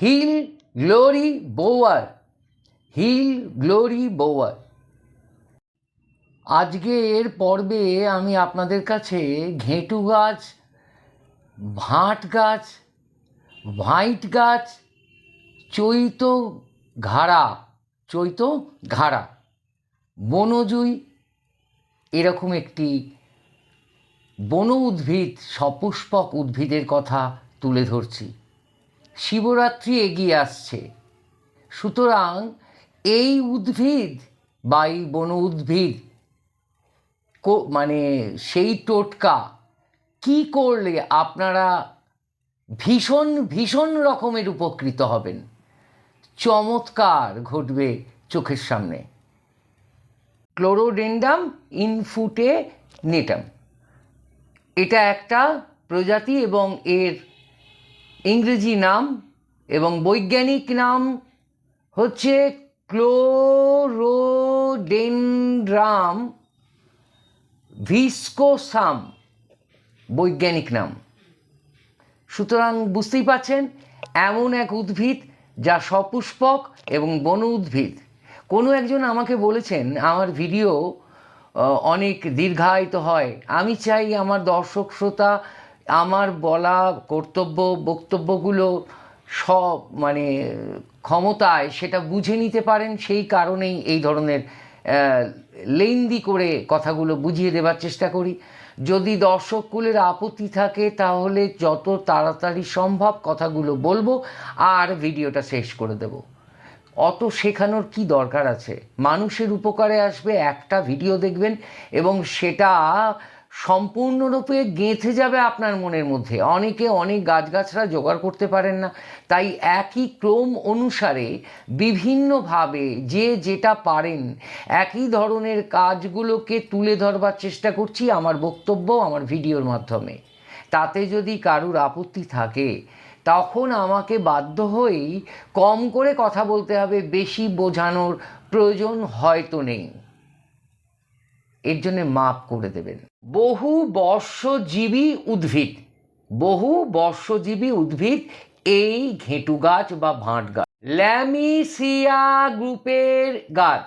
Hill glory bower hill glory bower আজকের পর্বে আমি আপনাদের কাছে ঘেঁটু গাছ, ভাঁট গাছ ভাইট গাছ, চৈত ঘাড়া চৈত ঘাড়া, বনজুই এরকম একটি বন উদ্ভিদ সপুষ্পক উদ্ভিদের কথা তুলে ধরছি। শিবরাত্রি এগিয়ে আসছে। সুতরাং এই উদ্ভিদ বা এই বন উদ্ভিদ মানে সেই টোটকা কি করলে আপনারা ভীষণ ভীষণ রকমের উপকৃত হবেন? চমৎকার ঘটবে চোখের সামনে। ক্লোরোডেন্ডাম ইনফুটে নেটাম। এটা একটা প্রজাতি এবং এর ইংরেজি নাম এবং বৈজ্ঞানিক নাম হচ্ছে ক্লোরোডেনড্রাম ভিস্কোসাম, বৈজ্ঞানিক নাম। সুতরাং বুঝতেই পাচ্ছেন এমন এক উদ্ভিদ যা সপুষ্পক এবং বন উদ্ভিদ। কোনো একজন আমাকে বলেছেন, আমার ভিডিও অনেক দীর্ঘায়িত হয়। আমি চাই আমার দর্শক, শ্রোতা আমার বলা কর্তব্য, বক্তব্যগুলো সব মানে ক্ষমতায় সেটা বুঝে নিতে পারেন, সেই কারণেই এই ধরনের লেন্দি করে কথাগুলো বুঝিয়ে দেবার চেষ্টা করি। যদি দর্শককুলের আপত্তি থাকে, তাহলে যত তাড়াতাড়ি সম্ভব কথাগুলো বলব আর ভিডিওটা শেষ করে দেব। অত শেখানোর কি দরকার আছে? মানুষের উপকারে আসবে একটা ভিডিও দেখবেন এবং সেটা সম্পূর্ণরূপে গেঁথে যাবে আপনার মনের মধ্যে। অনেকে অনেক গাছগাছরা জোগাড় করতে পারেন না। তাই একই ক্রম অনুসারে বিভিন্নভাবে যে যেটা পারেন, একই ধরনের কাজগুলোকে তুলে ধরবার চেষ্টা করছি আমার বক্তব্য, আমার ভিডিওর মাধ্যমে। তাতে যদি কারুর আপত্তি থাকে, তখন আমাকে বাধ্য হয়েই কম করে কথা বলতে হবে, বেশি বোঝানোর প্রয়োজন হয়তো নেই। এর জন্যে মাপ করে দেবেন। বহু বর্ষজীবী উদ্ভিদ, বহু বর্ষজীবী উদ্ভিদ এই ঘেঁটু গাছ বা ভাঁট গাছ। ল্যামিসিয়া গ্রুপের গাছ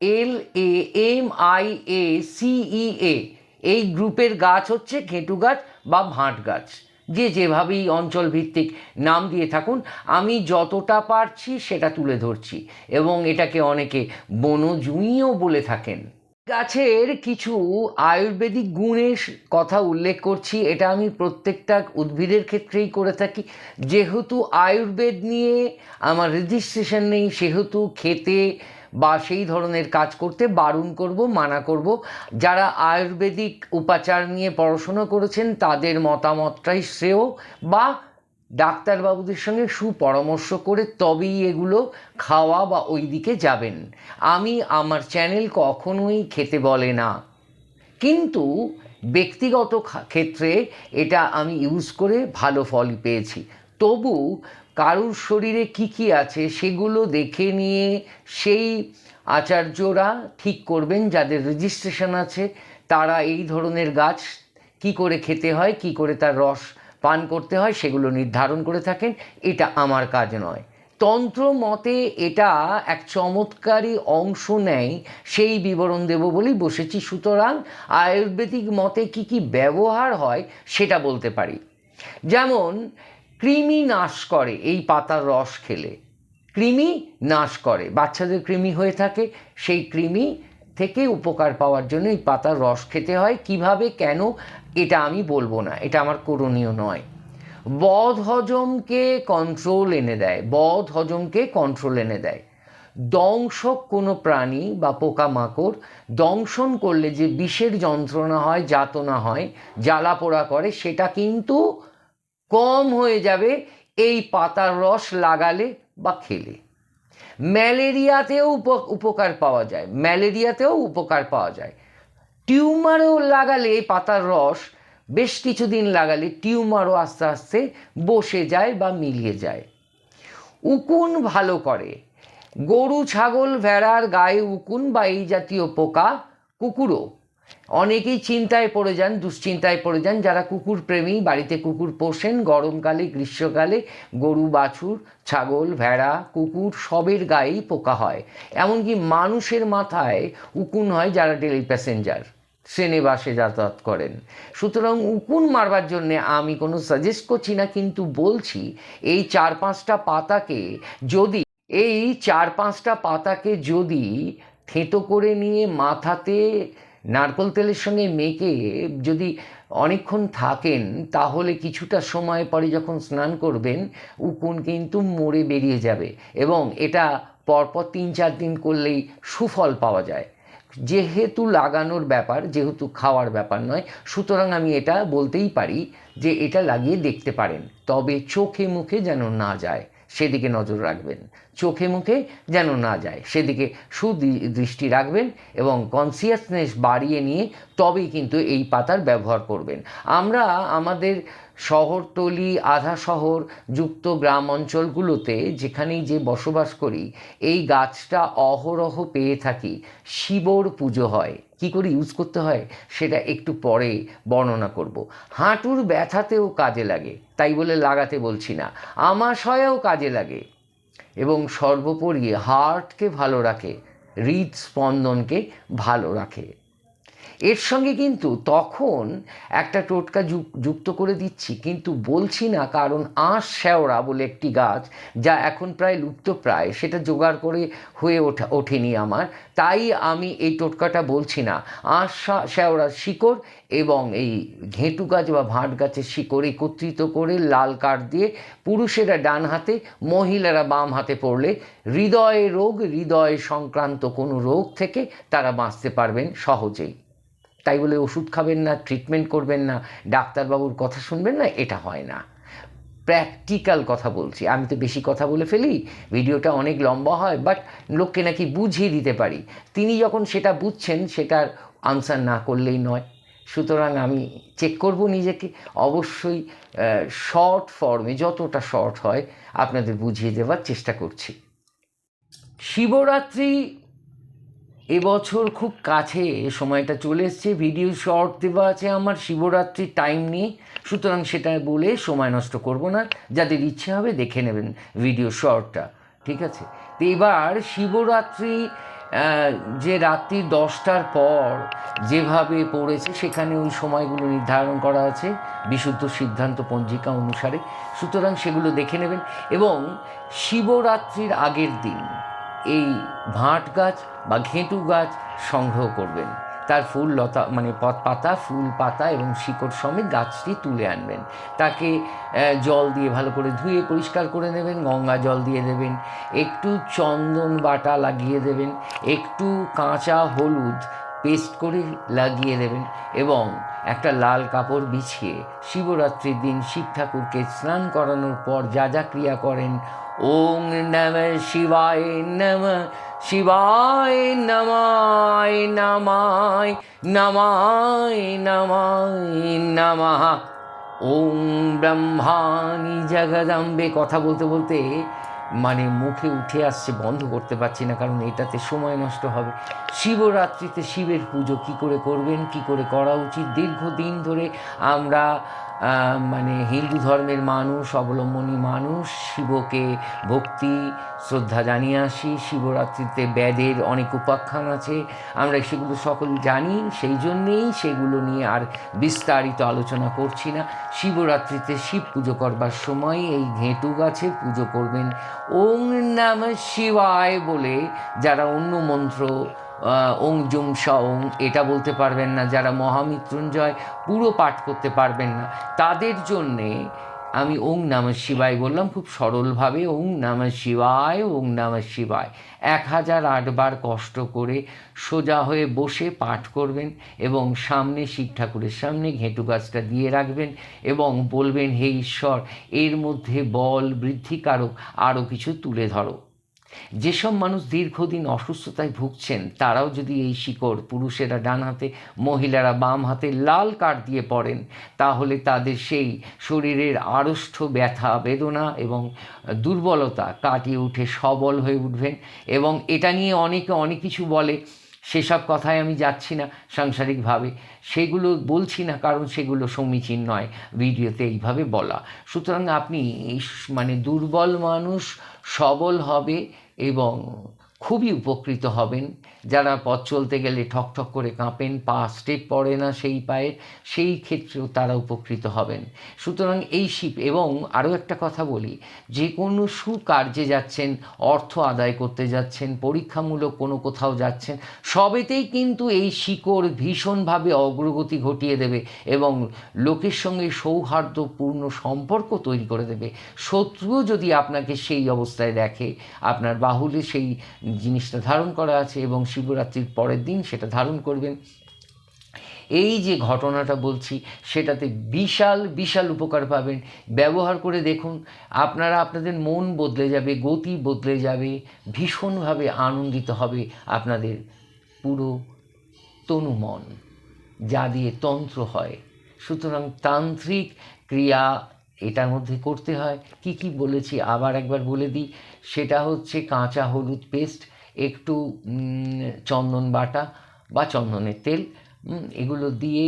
এল এ এম আই এ সিই এ এই গ্রুপের গাছ হচ্ছে ঘেঁটু গাছ বা ভাঁট গাছ। যে যেভাবেই অঞ্চল ভিত্তিক নাম দিয়ে থাকুন, আমি যতটা পারছি সেটা তুলে ধরছি এবং এটাকে অনেকে বনজুঁইও বলে থাকেন। গাছের কিছু আয়ুর্বেদিক গুণের কথা উল্লেখ করছি, এটা আমি প্রত্যেকটা উদ্ভিদের ক্ষেত্রেই করে থাকি। যেহেতু আয়ুর্বেদ নিয়ে আমার রেজিস্ট্রেশন নেই, সেহেতু খেতে বা সেই ধরনের কাজ করতে বারণ করব, মানা করব। যারা আয়ুর্বেদিক উপাচার নিয়ে পড়াশুনো করেছেন, তাদের মতামতটাই শ্রেয়, বা ডাক্তারবাবুদের সঙ্গে সুপরামর্শ করে তবেই এগুলো খাওয়া বা ওই দিকে যাবেন। আমি আমার চ্যানেল কখনোই খেতে বলে না। কিন্তু ব্যক্তিগত ক্ষেত্রে এটা আমি ইউজ করে ভালো ফল পেয়েছি। তবু কারুর শরীরে কি কি আছে সেগুলো দেখে নিয়ে সেই আচার্যরা ঠিক করবেন, যাদের রেজিস্ট্রেশন আছে, তারা এই ধরনের গাছ কি করে খেতে হয়, কি করে তার রস পান করতে হয়, সেগুলো নির্ধারণ করে থাকেন। এটা আমার কাজ নয়। তন্ত্র মতে এটা এক চমৎকারী অংশ নেয়, সেই বিবরণ দেব বলেই বসেছি। সুতরাং আয়ুর্বেদিক মতে কি কি ব্যবহার হয়, সেটা বলতে পারি। যেমন, কৃমি নাশ করে, এই পাতার রস খেলে। কৃমি নাশ করে, বাচ্চাদের কৃমি হয়ে থাকে, সেই কৃমি থেকে উপকার পাওয়ার জন্য এই পাতার রস খেতে হয়। কীভাবে, কেন, এটা আমি বলব না। এটা আমার করণীয় নয়। বদ হজমকে কন্ট্রোল এনে দেয়। বদ হজমকে কন্ট্রোল এনে দেয়। দংশক কোনো প্রাণী বা পোকামাকড় দংশন করলে যে বিষের যন্ত্রণা হয়, যাতনা হয় জ্বালা পোড়া করে, সেটা কিন্তু কম হয়ে যাবে এই পাতার রস লাগালে বা খেলে। ম্যালেরিয়াতেও উপ- উপকার পাওয়া যায়, ম্যালেরিয়াতেও উপকার পাওয়া যায়। টিউমারও লাগালে এই পাতার রস, বেশ কিছুদিন লাগালে টিউমারও আস্তে আস্তে বসে যায় বা মিলিয়ে যায়। উকুন ভালো করে। গরু, ছাগল, ভেড়ার গায়ে উকুন বা এই জাতীয় পোকা কুকুরও অনেকেই চিন্তায় পড়ে যান, দুশ্চিন্তায় পড়ে যান। যারা কুকুর প্রেমী, বাড়িতে কুকুর পোষেন, গরমকালে, গ্রীষ্মকালে গরু, বাছুর, ছাগল, ভেড়া, কুকুর সবের গায়েই পোকা হয়। এমনকি মানুষের মাথায় উকুন হয় যারা ডেলি প্যাসেঞ্জার ট্রেনে বাসে যাতায়াত করেন। সুতরাং উকুন মারবার জন্যে আমি কোনো সাজেস্ট করছি না, কিন্তু বলছি এই চার পাঁচটা পাতাকে যদি, এই চার পাঁচটা পাতাকে যদি থেঁতো করে নিয়ে মাথাতে নারকোল তেলের সঙ্গে মেখে যদি অনেকক্ষণ থাকেন, তাহলে কিছুটা সময় পরে যখন স্নান করবেন, উকুন কিন্তু মরে বেরিয়ে যাবে এবং এটা পরপর তিন চার দিন করলেই সুফল পাওয়া যায়। যেহেতু লাগানোর ব্যাপার, যেহেতু খাওয়ার ব্যাপার নয়, সুতরাং আমি এটা বলতেই পারি যে এটা লাগিয়ে দেখতে পারেন, তবে চোখে মুখে যেন না যায়, সেদিকে নজর রাখবেন। চোখে মুখে যেন না যায়। সেদিকে সুদৃষ্টি রাখবেন এবং কনসিয়াসনেস বাড়িয়ে নিয়ে তবেই কিন্তু এই পাতার ব্যবহার করবেন। আমরা আমাদের শহরতলি, আধা শহর, যুক্ত গ্রাম অঞ্চলগুলোতে যেখানেই যে বসবাস করি, এই গাছটা অহরহ পেয়ে থাকি। শিবর পুজো হয়। কি করে ইউজ করতে হয়? সেটা একটু পরে বর্ণনা করব। হাঁটুর ব্যথাতেও কাজে লাগে। তাই বলে লাগাতে বলছি না। আমাশয়েও কাজে লাগে। এবং সর্বোপরি হার্টকে ভালো রাখে হৃদস্পন্দনকে ভালো রাখে। এর সঙ্গে কিন্তু তখন একটা টোটকা যুক্ত করে দিচ্ছি, কিন্তু বলছি না কারণ আঁশ শ্যাওড়া বলে একটি গাছ যা এখন প্রায় লুপ্ত প্রায়, সেটা জোগাড় করে হয়ে ওঠা, ওঠেনি আমার। তাই আমি এই টোটকাটা বলছি না। আঁশ শ্যাওড়ার শিকড় এবং এই ঘেঁটু গাছ বা ভাট গাছের শিকড় একত্রিত করে লাল কাঠ দিয়ে পুরুষেরা ডান হাতে, মহিলারা বাম হাতে পড়লে হৃদয় রোগ, হৃদয় সংক্রান্ত কোনো রোগ থেকে তারা বাঁচতে পারবেন সহজেই। তাই বলে ওষুধ খাবেন না ট্রিটমেন্ট করবেন না, ডাক্তারবাবুর কথা শুনবেন না, এটা হয় না। প্র্যাকটিক্যাল কথা বলছি। আমি তো বেশি কথা বলে ফেলি, ভিডিওটা অনেক লম্বা হয় বাট লোককে নাকি বুঝিয়ে দিতে পারি। তিনি যখন সেটা বুঝছেন, সেটার আনসার না করলেই নয়। সুতরাং আমি চেক করব নিজেকে। অবশ্যই শর্ট ফর্মে যতটা শর্ট হয়, আপনাদের বুঝিয়ে দেওয়ার চেষ্টা করছি। শিবরাত্রি এবছর খুব কাছে সময়টা চলে এসছে। ভিডিও শর্ট দেওয়া আছে আমার শিবরাত্রির টাইম নিয়ে। সুতরাং সেটা বলে সময় নষ্ট করব না। যাদের ইচ্ছে হবে দেখে নেবেন ভিডিও শর্টটা। ঠিক আছে? তো এবার শিবরাত্রি যে রাত্রি দশটার পর যেভাবে পড়েছে, সেখানে ওই সময়গুলো নির্ধারণ করা আছে বিশুদ্ধ সিদ্ধান্ত পঞ্জিকা অনুসারে। সুতরাং সেগুলো দেখে নেবেন। এবং শিবরাত্রির আগের দিন এই ভাঁট গাছ বা ঘেঁটু গাছ সংগ্রহ করবেন। তার ফুল লতা মানে পাতা ফুল পাতা এবং শিকড় সমেত গাছটি তুলে আনবেন। তাকে জল দিয়ে ভালো করে ধুয়ে পরিষ্কার করে নেবেন, গঙ্গা জল দিয়ে দেবেন, একটু চন্দন বাটা লাগিয়ে দেবেন, একটু কাঁচা হলুদ পেস্ট করে লাগিয়ে দেবেন এবং একটা লাল কাপড় বিছিয়ে শিবরাত্রির দিন শিব ঠাকুরকে স্নান করানোর পর যা যা ক্রিয়া করেন ওং নম শিবায় নম শিবায় নমায় নমায় নমায় নমায় নমঃ ওং ব্রহ্মাণি জগদম্বে। কথা বলতে বলতে মানে মুখে উঠে আসছে, বন্ধ করতে পারছি না, কারণ এটাতে সময় নষ্ট হবে। শিবরাত্রিতে শিবের পুজো কি করে করবেন, কি করে করা উচিত? দীর্ঘদিন ধরে আমরা মানে হিন্দু ধর্মের মানুষ, অবলম্বনী মানুষ, শিবকে ভক্তি, শ্রদ্ধা জানিয়ে আসি। শিবরাত্রিতে ব্যাদের অনেক উপাখ্যান আছে, আমরা সেগুলো সকল জানি, সেই জন্যেই সেগুলো নিয়ে আর বিস্তারিত আলোচনা করছি না। শিবরাত্রিতে শিব পুজো করবার সময় এই ঘেঁটু গাছে পুজো করবেন। ওং নাম শিবায় বলে যারা অন্য মন্ত্র ওং জুম স ওং, এটা বলতে পারবেন না, যারা মহামৃত্যুঞ্জয় পুরো পাঠ করতে পারবেন না। তাদের জন্যে আমি ওং নাম শিবায় বললাম, খুব সরলভাবে ওং নাম শিবায়, ওং নাম শিবায়। এক হাজার আটবার কষ্ট করে সোজা হয়ে বসে পাঠ করবেন এবং সামনে শিব ঠাকুরের সামনে ঘেঁটু গাছটা দিয়ে রাখবেন এবং বলবেন, হে ঈশ্বর, এর মধ্যে বল, বৃদ্ধিকারক আরও কিছু তুলে ধরো। যেসব মানুষ দীর্ঘদিন অসুস্থতায় ভুগছেন, তারাও যদি এই শিকড় পুরুষেরা ডান হাতে, মহিলারা বাম হাতে লাল কাঠ দিয়ে পড়েন, তাহলে তাদের সেই শরীরের আড়ষ্ঠ ব্যথা, বেদনা এবং দুর্বলতা কাটিয়ে উঠে সবল হয়ে উঠবেন। এবং এটা নিয়ে অনেকে অনেক কিছু বলে, সেসব কথায় আমি যাচ্ছি না সাংসারিকভাবে। সেগুলো বলছি না, কারণ সেগুলো সমীচীন নয়, ভিডিওতে এইভাবে বলা। সুতরাং আপনি মানে দুর্বল মানুষ সবল হবে এবং খুবই উপকৃত হবেন। যারা পথ চলতে গেলে ঠক ঠক করে কাঁপেন, পা স্টেপ পড়ে না সেই পায়ের, সেই ক্ষেত্রেও তারা উপকৃত হবেন। সুতরাং এই শিপ এবং আরও একটা কথা বলি, যে কোনো সুকার্যে যাচ্ছেন, অর্থ আদায় করতে যাচ্ছেন, পরীক্ষামূলক কোনো কোথাও যাচ্ছেন, সবেতেই কিন্তু এই শিকড় ভীষণভাবে অগ্রগতি ঘটিয়ে দেবে এবং লোকের সঙ্গে সৌহার্দ্যপূর্ণ সম্পর্ক তৈরি করে দেবে। শত্রুও যদি আপনাকে সেই অবস্থায় দেখে, আপনার বাহুলে সেই জিনিসটা ধারণ করা আছে এবং শিবরাত্রির পরের দিন সেটা ধারণ করবেন। এই যে ঘটনাটা বলছি, সেটাতে বিশাল বিশাল উপকার পাবেন। ব্যবহার করে দেখুন, আপনারা আপনাদের মন বদলে যাবে, গতি বদলে যাবে, ভীষণভাবে আনন্দিত হবে আপনাদের পুরো তনু মন, যা দিয়ে তন্ত্র হয়। সুতরাং তান্ত্রিক ক্রিয়া এটার মধ্যে করতে হয়। কি কি বলেছি, আবার একবার বলে দিই। সেটা হচ্ছে কাঁচা হলুদ পেস্ট একটু চন্দন বাটা বা চন্দনের তেল এগুলো দিয়ে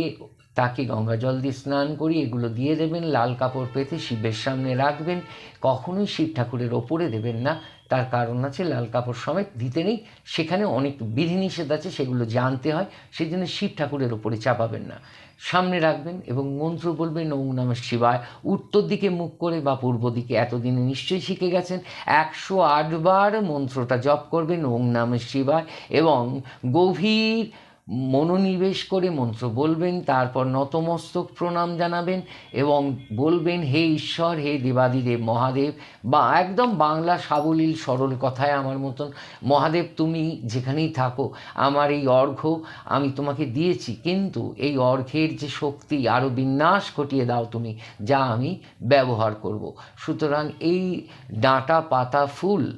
তাকে গঙ্গা জল দিয়ে স্নান করি এগুলো দিয়ে দেবেন, লাল কাপড় পেতে শিবের সামনে রাখবেন, কখনোই শিব ঠাকুরের ওপরে দেবেন না, তার কারণ আছে লাল কাপড় সমেত দিতে নেই, সেখানে অনেক বিধিনিষেধ আছে, সেগুলো জানতে হয় সেই জন্য শিব ঠাকুরের ওপরে চাপাবেন না। সামনে রাখবেন এবং মন্ত্র বলবেন, ওং নাম শিবায়। উত্তর দিকে মুখ করে বা পূর্ব দিকে এতদিনে নিশ্চয়ই শিখে গেছেন। একশো আটবার মন্ত্রটা জপ করবেন, ওং নাম শিবায়। এবং গভীর মনোনিবেশ করে মন্ত্র বলবেন, তারপর নতমস্তক প্রণাম জানাবেন এবং বলবেন, হে ঈশ্বর, হে দেবাদিদেব মহাদেব, বা একদম বাংলা সাবলীল সরল কথায় আমার মতন, মহাদেব, তুমি যেখানেই থাকো, আমার এই অর্ঘ্য আমি তোমাকে দিয়েছি, কিন্তু এই অর্ঘ্যের যে শক্তি আরও বিন্যাস ঘটিয়ে দাও তুমি, যা আমি ব্যবহার করব। সুতরাং এই ডাঁটা, পাতা, ফুল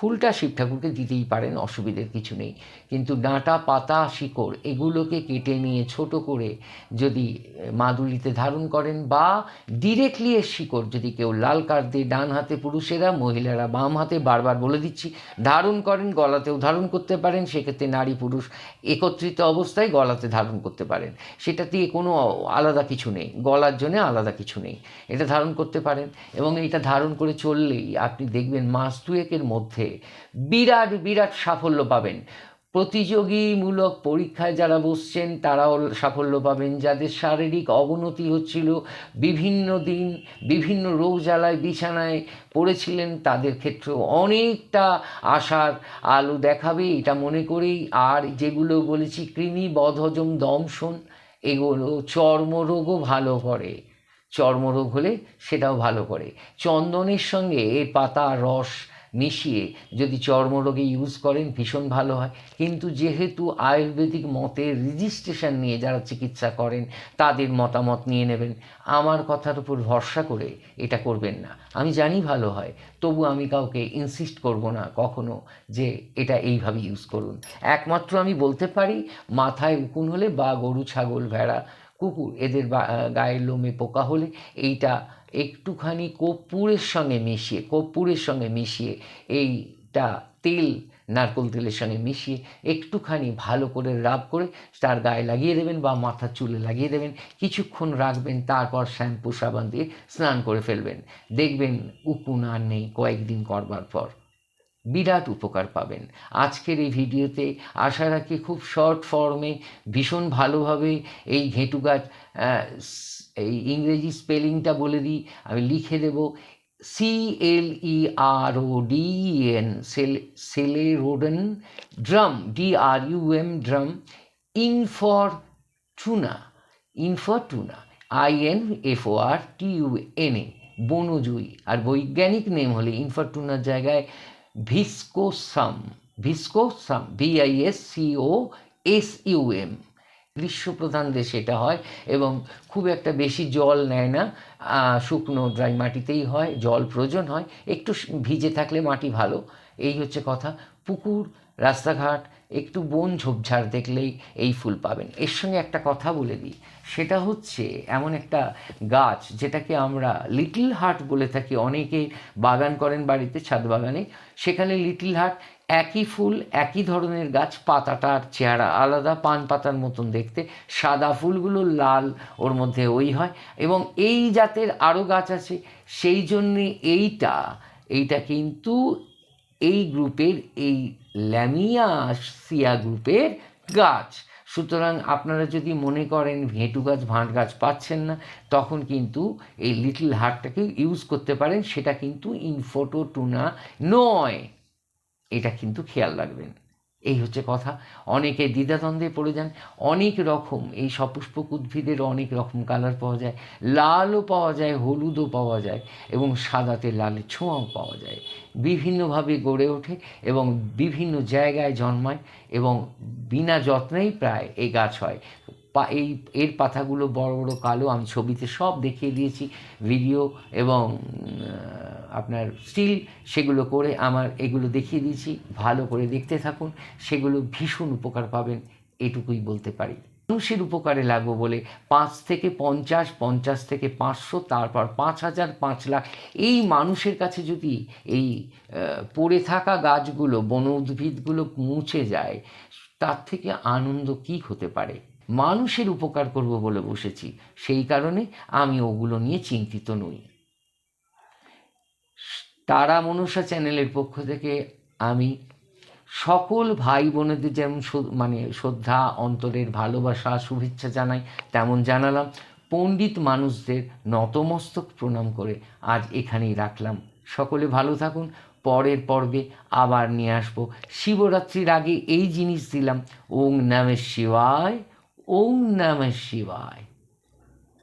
ফুলটা শিব ঠাকুরকে দিতেই পারেন, অসুবিধের কিছু নেই। কিন্তু ডাঁটা, পাতা, শিকড় এগুলোকে কেটে নিয়ে ছোট করে যদি মাদুলিতে ধারণ করেন বা ডিরেক্টলি এর শিকড় যদি কেউ লাল কার্ড দিয়ে ডান হাতে পুরুষেরা, মহিলারা বাম হাতে বারবার বলে দিচ্ছি, ধারণ করেন, গলাতেও ধারণ করতে পারেন, সেক্ষেত্রে নারী পুরুষ একত্রিত অবস্থায় গলাতে ধারণ করতে পারেন। সেটা দিয়ে কোনো আলাদা কিছু নেই, গলার জন্য আলাদা কিছু নেই। এটা ধারণ করতে পারেন এবং এটা ধারণ করে চললেই আপনি দেখবেন মাস দুয়েকের মধ্যে বিরাট বিরাট সাফল্য পাবেন। প্রতিযোগীমূলক পরীক্ষায় যারা বসছেন, তারাও সাফল্য পাবেন। যাদের শারীরিক অবনতি হচ্ছিল, বিভিন্ন দিন, বিভিন্ন রোগ জ্বালায় বিছানায় পড়েছিলেন, তাদের ক্ষেত্রেও অনেকটা আশার আলো দেখাবে, এটা মনে করেই। আর যেগুলো বলেছি, কৃমি, বদহজম, দমশন, এগুলো চর্মরোগও ভালো করে। চর্মরোগ হলে সেটাও ভালো করে। চন্দনের সঙ্গে এর পাতা, রস মিশিয়ে যদি চর্মরোগে ইউজ করেন, ভীষণ ভালো হয়। কিন্তু যেহেতু আয়ুর্বেদিক মতের রেজিস্ট্রেশন নিয়ে যারা চিকিৎসা করেন, তাদের মতামত নিয়ে নেবেন। আমার কথার উপর ভরসা করে এটা করবেন না। আমি জানি ভালো হয়, তবু আমি কাউকে ইনসিস্ট করব না কখনো যে এটা এইভাবে ইউজ করুন। একমাত্র আমি বলতে পারি, মাথায় উকুন হলে বা গরু, ছাগল, ভেড়া, কুকুর, এদের গায়ের লোমে পোকা হলে এইটা একটুখানি কর্পূরের সঙ্গে মিশিয়ে, কর্পূরের সঙ্গে মিশিয়ে এইটা তেল, নারকোল তেলের সঙ্গে মিশিয়ে একটুখানি ভালো করে রাব করে তার গায়ে লাগিয়ে দেবেন বা মাথার চুলে লাগিয়ে দেবেন। কিছুক্ষণ রাখবেন, তারপর শ্যাম্পু, সাবান দিয়ে স্নান করে ফেলবেন। দেখবেন উকুন আর নেই কয়েকদিন করবার পর। বিরাট উপকার পাবেন। আজকের এই ভিডিওতে আশা রাখি খুব শর্ট ফর্মে ভীষণ ভালোভাবে এই ঘেঁটু গাছ এই ইংরেজি স্পেলিংটা বলে দিই, আমি লিখে দেব C L E R O D N sell সেলে রোডেন drum D R U M drum ইনফর টুনা ইনফরটুনা I N F O R T U N A বনজুই আর বৈজ্ঞানিক নেম হলে ইনফরটুনার জায়গায় ভিসকোসাম ভিসকোসাম V I S C O S U M গ্রীষ্মপ্রধান দেশে এটা হয় এবং খুব একটা বেশি জল নেয় না শুকনো ড্রাই মাটিতেই হয়, জল প্রয়োজন হয়, একটু ভিজে থাকলে মাটি ভালো, এই হচ্ছে কথা। পুকুর, রাস্তাঘাট, একটু বন ঝোপঝাড় দেখলেই এই ফুল পাবেন। এর সঙ্গে একটা কথা বলে দিই, সেটা হচ্ছে এমন একটা গাছ যেটাকে আমরা লিটল হার্ট বলে থাকি অনেকে বাগান করেন বাড়িতে, ছাদ বাগানে, সেখানে লিটল হার্ট একই ফুল, একই ধরনের গাছ, পাতাটার চেহারা আলাদা, পান পাতার মতন দেখতে। সাদা ফুলগুলো লাল, ওর মধ্যে ওই হয়। এবং এই জাতের আরও গাছ আছে, সেই জন্যে এইটা এইটা কিন্তু এই গ্রুপের, এই ল্যামিয়াসিয়া গ্রুপের গাছ। সুতরাং আপনারা যদি মনে করেন ভেঁটু গাছ, ভাঁট গাছ পাচ্ছেন না, তখন কিন্তু এই লিটল হার্টটাকে ইউজ করতে পারেন। সেটা কিন্তু ইনফোটো টুনা নয়। এটা কিন্তু খেয়াল রাখবেন। এই হচ্ছে কথা। অনেকে দ্বিধাদ্বন্দ্বে পড়ে যান। অনেক রকম এই সপুষ্পক উদ্ভিদের অনেক রকম কালার পাওয়া যায়। লালও পাওয়া যায়, হলুদও পাওয়া যায় এবং সাদাতে লালের ছোঁয়াও পাওয়া যায়। বিভিন্নভাবে গড়ে ওঠে এবং বিভিন্ন জায়গায় জন্মায় এবং বিনা যত্নেই প্রায় এই গাছ হয়। পা, এই, এর পাতাগুলো বড় বড় কালো, আমি ছবিতে সব দেখিয়ে দিয়েছি ভিডিও এবং আপনার স্টিল সেগুলো করে আমার এগুলো দেখিয়ে দিয়েছি, ভালো করে দেখতে থাকুন, সেগুলো ভীষণ উপকার পাবেন, এটুকুই বলতে পারি। মানুষের উপকারে লাগবো বলে পাঁচ থেকে পঞ্চাশ পঞ্চাশ থেকে পাঁচশো, তারপর পাঁচ হাজার, পাঁচ লাখ, এই মানুষের কাছে যদি এই পড়ে থাকা গাছগুলো বন উদ্ভিদগুলো মুছে যায়, তার থেকে আনন্দ কী হতে পারে? মানুষের উপকার করব বলে বসেছি। সেই কারণে আমি ওগুলো নিয়ে চিন্তিত নই। তারা মনসা চ্যানেলের পক্ষ থেকে আমি সকল ভাই বোনেদের যেমন মানে শ্রদ্ধা, অন্তরের ভালোবাসা, শুভেচ্ছা জানাই, তেমন জানালাম। পণ্ডিত মানুষদের নতমস্তক প্রণাম করে আজ এখানেই রাখলাম। সকলে ভালো থাকুন। পরের পর্বে আবার নিয়ে আসব। শিবরাত্রির আগে এই জিনিস দিলাম। ওং নমঃ শিবায়। ওং নমঃ শিবায়